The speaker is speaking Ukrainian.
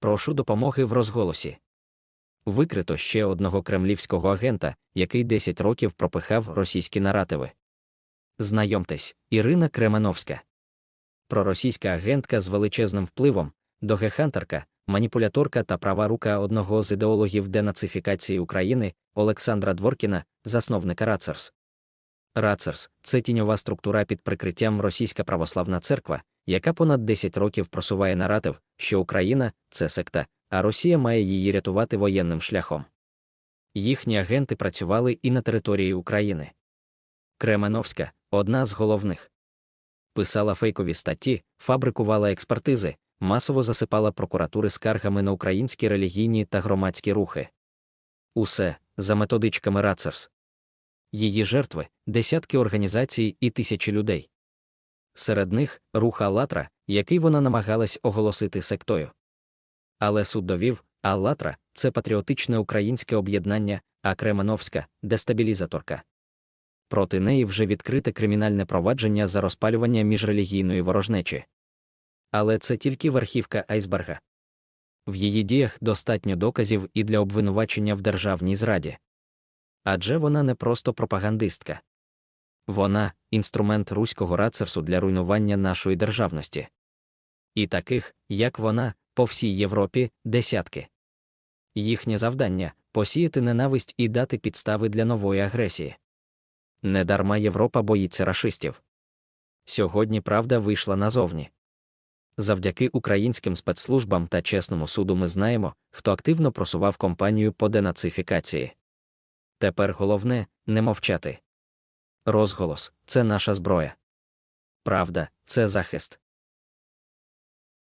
прошу допомоги в розголосі. Викрито ще одного кремлівського агента, який 10 років пропихав російські наративи. Знайомтесь, Ірина Кременовська. Проросійська агентка з величезним впливом, догехантерка, маніпуляторка та права рука одного з ідеологів денацифікації України Олександра Дворкіна, засновника Рацерс. Рацерс це тіньова структура під прикриттям Російська православна церква, яка понад 10 років просуває наратив, що Україна це секта, а Росія має її рятувати воєнним шляхом. Їхні агенти працювали і на території України. Кременовська одна з головних. Писала фейкові статті, фабрикувала експертизи, масово засипала прокуратури скаргами на українські релігійні та громадські рухи. Усе за методичками Рацерс. Її жертви десятки організацій і тисячі людей. Серед них рух Аллатра, який вона намагалась оголосити сектою. Але суд довів, Аллатра це патріотичне українське об'єднання, а Кременовська дестабілізаторка. Проти неї вже відкрите кримінальне провадження за розпалювання міжрелігійної ворожнечі. Але це тільки верхівка айсберга. В її діях достатньо доказів і для обвинувачення в державній зраді. Адже вона не просто пропагандистка. Вона інструмент руського рацерсу для руйнування нашої державності. І таких, як вона, по всій Європі десятки. Їхнє завдання посіяти ненависть і дати підстави для нової агресії. Недарма Європа боїться рашистів. Сьогодні правда вийшла назовні. Завдяки українським спецслужбам та чесному суду ми знаємо, хто активно просував кампанію по денацифікації. Тепер головне не мовчати. Розголос це наша зброя. Правда, це захист.